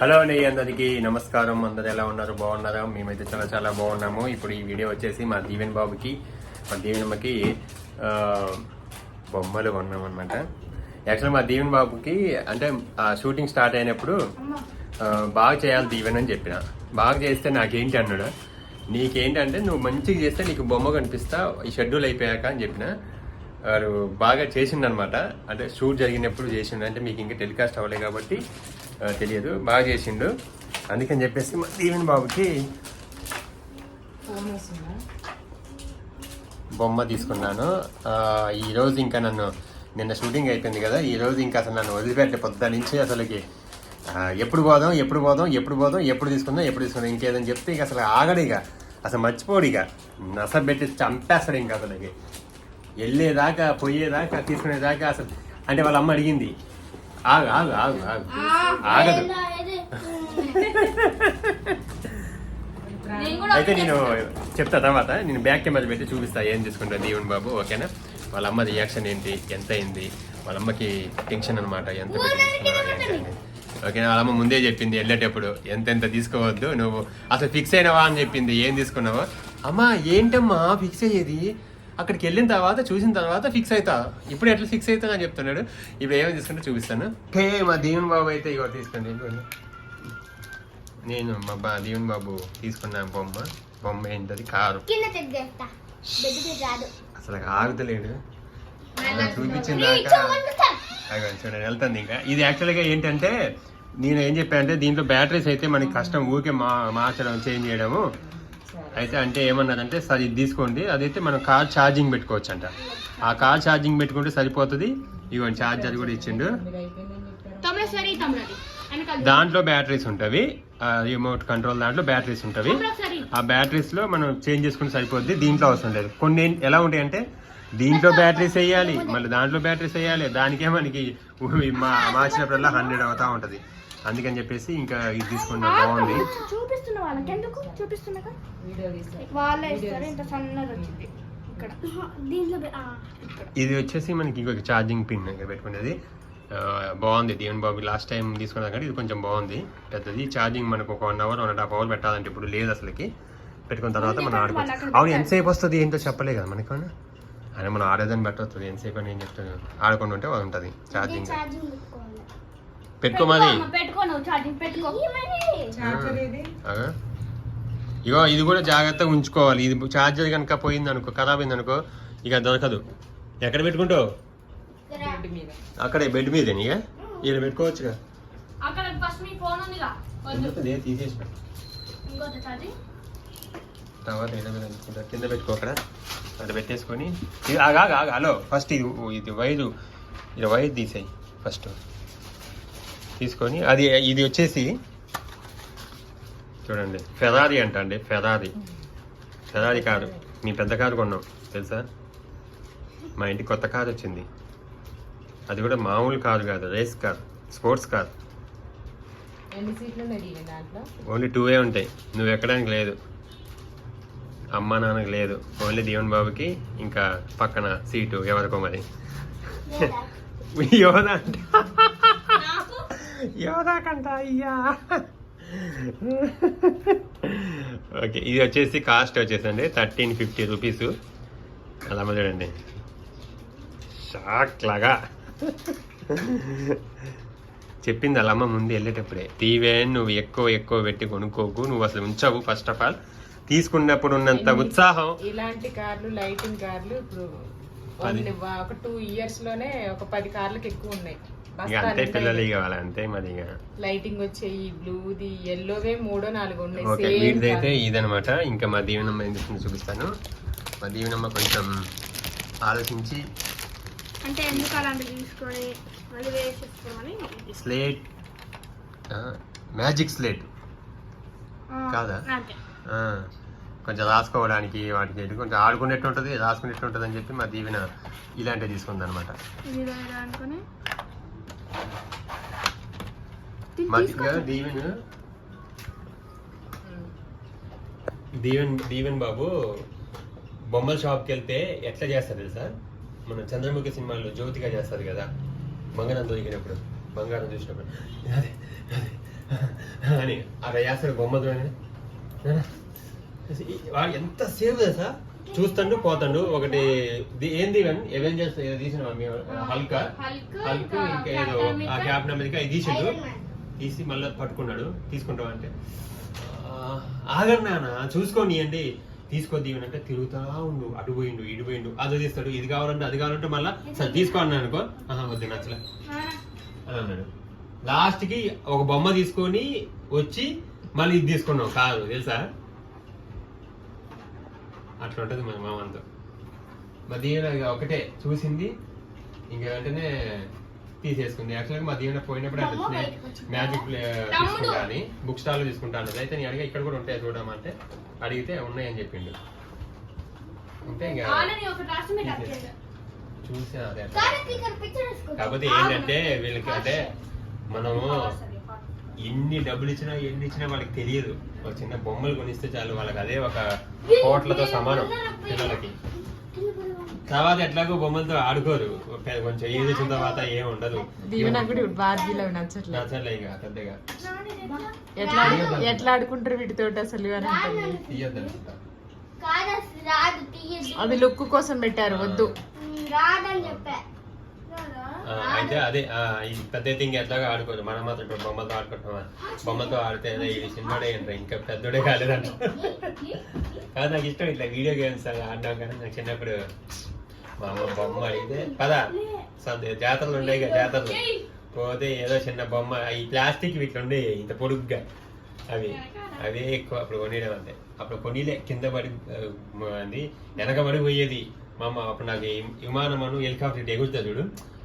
Hello అండి అందరికీ నమస్కారం. అందరు ఎలా ఉన్నారు? బాగున్నారా? మేమైతే చాలా చాలా బాగున్నాము. ఇప్పుడు ఈ వీడియో వచ్చేసి మా దీవెన్ బాబుకి మా దీవెనమ్మకి బొమ్మలు కొన్నాం అనమాట యాక్చువల్ మా దీవెన్ బాబుకి అంటే ఆ షూటింగ్ స్టార్ట్ అయినప్పుడు బాగా చేయాలి దీవెన్ అని చెప్పిన. బాగా చేస్తే నాకేంటి అన్నాడు. నీకేంటంటే నువ్వు మంచిగా చేస్తే నీకు బొమ్మ కనిపిస్తా ఈ షెడ్యూల్ అయిపోయాక అని చెప్పిన. వారు బాగా చేసిండు అనమాట అంటే షూట్ జరిగినప్పుడు చేసిండు. అంటే మీకు ఇంకా టెలికాస్ట్ అవ్వలేదు కాబట్టి తెలియదు. బాగా చేసిండు. అందుకని చెప్పేసి మా దీవెన్ బాబుకి బొమ్మ తీసుకున్నాను. ఈరోజు ఇంకా నన్ను నిన్న షూటింగ్ అయిపోయింది కదా ఈ రోజు ఇంకా అసలు నన్ను వదిలిపెట్టే పొద్దు నుంచి అసలుకి ఎప్పుడు పోదాం ఎప్పుడు పోదాం ఎప్పుడు పోదాం ఎప్పుడు తీసుకుందాం ఎప్పుడు తీసుకుందాం ఇంకేదని చెప్తే ఇక అసలు ఆగడిగా అసలు మర్చిపోడు ఇక. నస పెట్టి చంపేస్తాడు ఇంకా అసలుకి. వెళ్ళేదాకా పోయేదాకా తీసుకునేదాకా అసలు అంటే వాళ్ళ అమ్మ అడిగింది ఆగు ఆగు ఆగు ఆగు ఆగదు. అయితే నేను చెప్తా. తర్వాత నేను బ్యాక్ కెమెరా పెట్టి చూపిస్తా ఏం తీసుకుంటా దీవెన్ బాబు ఓకేనా? వాళ్ళ అమ్మ రియాక్షన్ ఏంటి ఎంత అయింది వాళ్ళ అమ్మకి టెన్షన్ అనమాట ఎంత. ఓకేనా? వాళ్ళ అమ్మ ముందే చెప్పింది వెళ్ళేటప్పుడు ఎంత ఎంత తీసుకోవద్దు నువ్వు అసలు ఫిక్స్ అయినవా? అని చెప్పింది. ఏం తీసుకున్నావా? అమ్మా ఏంటమ్మా ఫిక్స్ అయ్యేది? అక్కడికి వెళ్ళిన తర్వాత చూసిన తర్వాత ఫిక్స్ అవుతా ఇప్పుడు ఎట్లా ఫిక్స్ అవుతా అని చెప్తున్నాడు. ఇప్పుడు ఏమేమి తీసుకుంటే చూపిస్తాను. హే మా దీవెన్ బాబు అయితే ఇగో తీసుకోండి. నేను మా బా దీవెన్ బాబు తీసుకున్న బొమ్మ. బొమ్మ ఏంటది? కారు. అసలు ఆగుతలేడు. చూపించిన దాకా అగో చూడండి వెళ్తుంది ఇంకా. ఇది యాక్చువల్గా ఏంటంటే నేను ఏం చెప్పానంటే దీంట్లో బ్యాటరీస్ అయితే మనకి కష్టం. ఊరికే మా మార్చడం చేంజ్ చేయడము. అయితే అంటే ఏమన్నదంటే సరే ఇది తీసుకోండి అదైతే మనం కార్ ఛార్జింగ్ పెట్టుకోవచ్చు అంట ఆ కార్ ఛార్జింగ్ పెట్టుకుంటే సరిపోతుంది. ఇవ్వండి ఛార్జర్ కూడా ఇచ్చిండు. దాంట్లో బ్యాటరీస్ ఉంటవి. రిమోట్ కంట్రోల్ దాంట్లో బ్యాటరీస్ సరి. ఆ బ్యాటరీస్లో మనం చేంజ్ చేసుకుంటే సరిపోద్ది. దీంట్లో అవసరం లేదు. కొన్ని ఎలా ఉంటాయి అంటే దీంట్లో బ్యాటరీస్ వేయాలి. మళ్ళీ దాంట్లో బ్యాటరీస్ వేయాలి. దానికే మనకి మా మార్చినప్పుడల్లా హండ్రెడ్ అవుతా ఉంటది. అందుకని చెప్పేసి ఇంకా ఇది తీసుకున్నా బాగుంది. చూపిస్తున్న వాళ్ళకి. ఎందుకు? చూపిస్తున్నాక వాళ్ళే ఇస్తారు ఇంత సన్నది వచ్చింది. ఇది వచ్చేసి మనకి ఇంకొక ఛార్జింగ్ పిన్ ఇక్కడ పెట్టుకునేది. బాగుంది. దీవెన్ బాబు లాస్ట్ టైం తీసుకున్నా కానీ ఇది కొంచెం బాగుంది. పెద్దది. ఛార్జింగ్ మనకు ఒక one hour one and half hour పెట్టాలంటే ఇప్పుడు లేదు అసలుకి. పెట్టుకున్న తర్వాత మనం ఆడుకోవచ్చు. అవును ఎంతసేపు వస్తుంది ఏంటో చెప్పలే కదా మనకు అని మనం ఆడేదని పెట్టవచ్చు ఎంతసేపు అని ఏం చెప్తాను. ఆడుకుంటూ ఉంటే ఉంటుంది ఛార్జింగ్ పెట్టుకో మరి. ఇగో ఇది కూడా జాగ్రత్తగా ఉంచుకోవాలి. ఇది ఛార్జర్ కనుక పోయింది అనుకో ఖరాబ్ అయింది అనుకో ఇక దొరకదు. ఎక్కడ పెట్టుకుంటావు? బెడ్ మీద. అక్కడే బెడ్ మీదే ఇక? ఇక్కడ పెట్టుకోవచ్చుగా. అక్కడ ఫస్ట్ మీ ఫోన్ ఉందిగా. ఎందుకు? దే తీసేసిన. ఇంకోటి ఛార్జింగ్ తర్వాత. కింద పెట్టుకో అక్కడ. అది పెట్టేసుకొని. ఆగా ఆగా హలో ఫస్ట్ ఇది ఇది వైరు. ఇది వైర్ తీసేయి ఫస్ట్ తీసుకొని అది ఇది వచ్చేసి చూడండి ఫెరారీ అంట అండి ఫెరారీ. Ferrari car. మీ పెద్ద కారు కొన్నాం తెలుసా? మా ఇంటికి కొత్త కారు వచ్చింది. అది కూడా మామూలు కారు కాదు race car sports car. Only two way ఉంటాయి. నువ్వు ఎక్కడానికి లేదు. అమ్మ నాన్నకి లేదు. ఓన్లీ దీవెన్ బాబుకి ఇంకా పక్కన సీటు ఎవరికో మరి. యోధా అంట యోధాకంట అయ్యా ఓకే ఇది వచ్చేసి కాస్ట్ వచ్చేసండి థర్టీన్ ఫిఫ్టీ రూపీస్. అలా చూడండి. షాక్ లాగా. చెప్పింది అలా అమ్మ ముందు వెళ్ళేటప్పుడే టీవీ నువ్వు ఎక్కువ ఎక్కువ పెట్టి కొనుక్కోకు నువ్వు అసలు ఉంచవు ఫస్ట్ ఆఫ్ ఆల్ తీసుకున్నప్పుడు ఉన్నంత ఉత్సాహం. ఇలాంటి కార్లు లైటింగ్ కార్లు ఇప్పుడు ఒక టూ ఇయర్స్లోనే ఒక పది కార్లకు ఎక్కువ ఉన్నాయి. ఇక అంతే పిల్లలు కావాలి అంతే మరి ఇక. లైటింగ్ వచ్చాయి బ్లూది ఎల్లోవే మూడో నాలుగు ఉన్నాయి ఓకే వీటిదైతే ఇదనమాట. ఇంకా మా దీవెనమ్మ ఏం చేస్తుందో చూపిస్తాను. మా దీవెనమ్మ కొంచెం ఆలోచించి అంటే ఎందుకు అలాంటివి తీసుకొని మళ్ళీ వేసేసుకోమని స్లేట్ మ్యాజిక్ స్లేట్ కాదా? కొంచెం రాసుకోవడానికి వాటికి కొంచెం ఆడుకునేట్టు ఉంటుంది రాసుకునేట్టు ఉంటుంది అని చెప్పి మా దీవెన ఇలాంటివి తీసుకుంది అనమాట ఇది ఇలా ఇలా అనుకొని మా దీవెన దీవెన దీవెన్ దీవెన్ బాబు బొమ్మల షాప్కి వెళ్తే ఎట్లా చేస్తారు తెలుసా మన చంద్రముఖి సినిమాలో జ్యోతిగా చేస్తారు కదా బంగారం దొరికినప్పుడు బంగారం చూసినప్పుడు అదే అదే అని అక్కడ చేస్తాడు బొమ్మతో వాడు ఎంత సేవ్ తెలుసా? చూస్తాడు పోతాడు. ఒకటి ఏంది ఎవెంజర్స్ ఏదో తీసిన హల్క్. హల్క్, ఇంకా ఏదో ఆ క్యాప్టెన్ అమెరికా ఇది తీసిండు. తీసి మళ్ళీ పట్టుకున్నాడు. తీసుకుంటావు అంటే ఆ, ఆగండి నాన్న చూసుకోని అండి తీసుకోద్ది అంటే తిరుగుతా ఉండు. అటు పోయిండు ఇటు పోయిండు. అది తీస్తాడు ఇది కావాలంటే అది కావాలంటే మళ్ళీ సరే తీసుకో అన్నాను అనుకో. ఆహా వద్దు నచ్చలే. అని అన్నాడు. లాస్ట్కి ఒక బొమ్మ తీసుకొని వచ్చి మళ్ళీ ఇది తీసుకున్నాం కాదు తెలుసా? అట్లా ఉంటుంది మన మామంతో. మా దీవెన ఇక ఒకటే చూసింది. ఇంకా వెంటనే తీసేసుకుంది. యాక్చువల్గా మా దీవెన పోయినప్పుడు బయటకు వచ్చిందా? మ్యాజిక్ తమ్ముడు. తీసుకుంటా అని బుక్ స్టాల్లో తీసుకుంటా అన్నది అయితే నేను అడిగా ఇక్కడ కూడా ఉంటాయి చూడమంటే అడిగితే ఉన్నాయని చెప్పిండు. అంటే ఇంకా ఆల్రెడీ ఒక రాష్ట్రం మీద తీసేసి. చూసా అదే కాకపోతే ఏంటంటే వీళ్ళకి అంటే మనము ఎన్ని డబ్బులు ఇచ్చినా ఎన్ని ఇచ్చినా వాళ్ళకి తెలియదు. ఒక చిన్న బొమ్మలు కొనిస్తే చాలు వాళ్ళకి అదే ఒక కోట్లతో సమానం పిల్లలకి. తర్వాత ఎట్లాగో బొమ్మలతో ఆడుకోరు. కొంచెం ఏది వచ్చిన తర్వాత ఏం ఉండదు. ఇక పెద్దగా ఎట్లా ఎట్లా ఆడుకుంటారు వీటితోటి అసలు అని అది లుక్ కోసం పెట్టారు వద్దు. అయితే అదే పెద్ద థింగ్ ఎట్లాగా ఆడుకోరు. మనం మాత్రం ఇప్పుడు బొమ్మలతో ఆడుకుంటామా? బొమ్మతో ఆడితే అదే ఇది చిన్నోడే అంటారు. ఇంకా పెద్దోడే కాలేదంట. కాదు నాకు ఇష్టం ఇట్లా వీడియో గేమ్స్ అలా ఆడడం కానీ నాకు చిన్నప్పుడు మా అమ్మ బొమ్మ అడిగితే పద. సంద- జాతరలు ఉండేవి జాతరలు. పోతే ఏదో చిన్న బొమ్మ ఈ ప్లాస్టిక్ ఇట్లా ఉండే ఇంత పొడుగ్గా. అవి అవే ఎక్కువ అప్పుడు కొనియడం అంతే. అప్పుడు కొనిలే కింద పడి అది వెనక పడి పోయేది. మా అమ్మ అప్పుడు నాకు విమానం అను హెలికాప్టర్ ఇటు ఎగురుతుంది చూడు.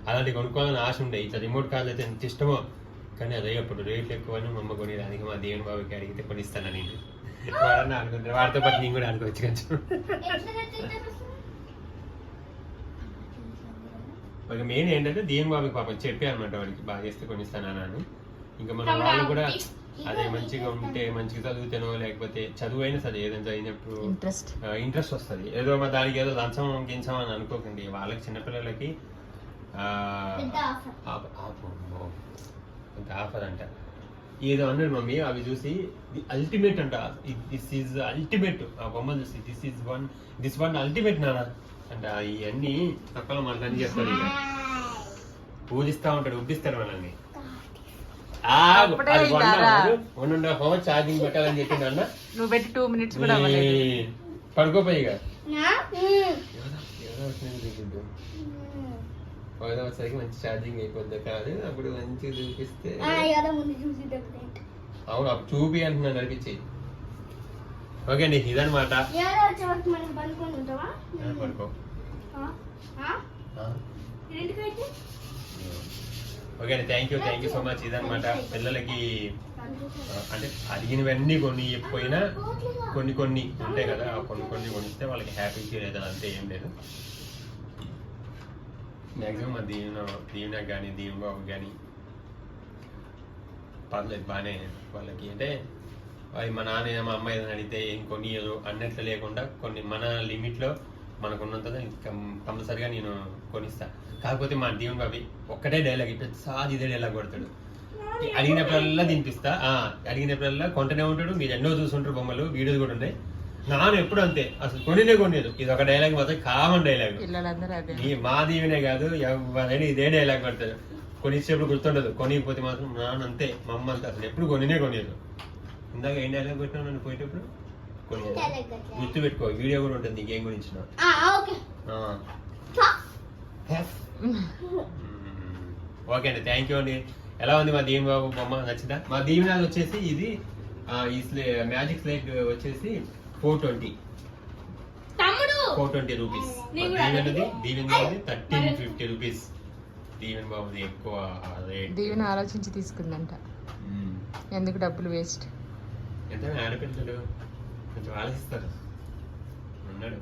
అలాంటి కొనుక్కోవాలని ఆశ ఉండే. ఇట్లా రిమోట్ కార్లు అయితే ఎంత ఇష్టమో. కానీ అదే అప్పుడు రేట్లు ఎక్కువ అని మా అమ్మ కొనేది అందుకే మా దేవుని బాబుకి అడిగితే కొనిస్తాను నేను. వాడన్నా అనుకుంటాను వాడితో పాటు నేను కూడా అనుకోవచ్చు కొంచెం. ఒక మెయిన్ ఏంటంటే దేవుని బాబుకి పాపం చెప్పి అనమాట వాడికి బాగా చేస్తే కొనిస్తాను అని. ఇంకా మన వాళ్ళు కూడా అదే మంచిగా ఉంటే మంచిగా చదివితేనో లేకపోతే చదువు అయినా సరే ఏదైనా చదివినప్పుడు ఇంట్రెస్ట్ ఇంట్రెస్ట్ వస్తుంది. ఏదో మా దానికి ఏదో లంచం గించం అని అనుకోకండి. వాళ్ళకి చిన్నపిల్లలకి ఆఫర్. అంట. ఏదో అన్నాడు మమ్మీ అవి చూసి ది అల్టిమేట్ అంట. దిస్ ఈజ్ అల్టిమేట్ ఆ బొమ్మ చూసి this is one this one ultimate నానా అంట ఇవన్నీ తక్కువ మనల్ని చెప్తాడు ఇక. పూజిస్తా ఉంటాడు ఉబ్బిస్తాడు మనల్ని. అవర్ ఛార్జింగ్ పెట్టాలని చెప్పిండు అన్న. నువ్వు పెట్టి టూ మినిట్స్ కూడా పడుకోపోయి మంచి ఛార్జింగ్ అయిపోద్ది కాదు అప్పుడు మంచిగా చూపిస్తే. ఆ, ఎవరో ముందు చూసి దొరుకుతాయి. అవును అప్పుడు చూపి అంటున్నాను నడిపించి ఓకే అండి ఇదనమాట ఎవరో వచ్చే వరకు మనం పడుకొని ఉంటామా పడుకో ఆ? ఆ? ఆ? రెండుకైతే ఓకే అండి thank you thank you so much ఇదనమాట పిల్లలకి ఆ, అంటే అడిగినవన్నీ కొన్ని ఇవ్వకపోయినా కొన్ని కొన్ని ఉంటాయి కదా ఆ కొన్ని కొన్ని కొనిస్తే వాళ్ళకి హ్యాపీ ఫీల్ అవుతుంది అంతే ఏం లేదు మ్యాక్సిమం మా దీవెన దీవెనకు కానీ దీవెన బాబు కానీ పర్లేదు బాగానే వాళ్ళకి అంటే అవి మా నాన్న మా అమ్మ ఏదైనా అడిగితే ఏం కొనియదు అన్నట్లు లేకుండా కొన్ని మన లిమిట్లో మనకున్నంత కంపల్సరిగా నేను కొనిస్తా. కాకపోతే మా దీవెన బాబి ఒక్కటే డైలాగ్ ప్రతిసారి ఇదే డైలాగ్ కొడతాడు. అడిగినప్పుడల్లా తినిపిస్తా. ఆ, అడిగినప్పుడల్లా కొంటనే ఉంటాడు మీరు ఎన్నో చూసుంటారు బొమ్మలు వీడియోలు కూడా ఉన్నాయి. నాన్న ఎప్పుడు అంతే అసలు కొనినే కొనేది ఇది ఒక డైలాగ్ మాత్రం కామన్ డైలాగ్. ఈ మా దీవెనే కాదు ఎవరైనా ఇదే డైలాగ్ పడతారు కొనిచ్చేప్పుడు గుర్తుండదు కొనిపోతే మాత్రం నాన్న అంతే మా అమ్మ అంతే. అసలు ఎప్పుడు కొనినే కొనేది ఇందాక ఏం డైలాగ్ పెట్టినావు నన్ను పోయేటప్పుడు. గుర్తు పెట్టుకో వీడియో కూడా ఉంటుంది నీకేం గురించి ఆ, ఓకే. ఓకే అండి థ్యాంక్ యూ అండి. ఎలా ఉంది మా దీవెన బాబు బొమ్మ? నచ్చిందా? మా దీవెన వచ్చేసి ఇది ఆ, ఈ స్లే మ్యాజిక్ స్లేట్ వచ్చేసి ఫోర్ ట్వంటీ తమ్ముడు! ఫోర్ ట్వంటీ రూపీస్ నేను కూడా దీవెనది అదే. దీవెనది థర్టీన్ ఫిఫ్టీ రూపీస్ దీవెన్ బాబుది ఎక్కువ రేట్ దీవెన ఆలోచించి తీసుకుందంట. ఎందుకు డబ్బులు వేస్ట్ ఎంత ఆడపిల్లలు కొంచెం ఆలోచిస్తారు. ఉన్నాడు.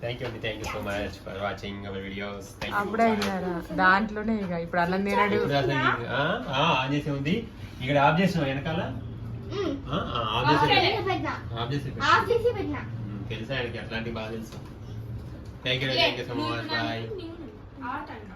థ్యాంక్ యూ అండి thank you so much for watching our videos అప్పుడే దాంట్లోనే ఇక ఇప్పుడు అన్నం తినడు. ఆన్ చేసి ఉంది. ఇక్కడ ఆఫ్ చేసిన వెనకాల? ఆ, ఆ, ఆఫ్ చేసి పెట్టినా. ఆఫ్ చేసి ఆఫ్ చేసి పెట్టినా. మ్మ్. తెలుసా ఆయనకి అట్లాంటి బాగా తెలుసు. Thank you thank you so much bye ఆ టైం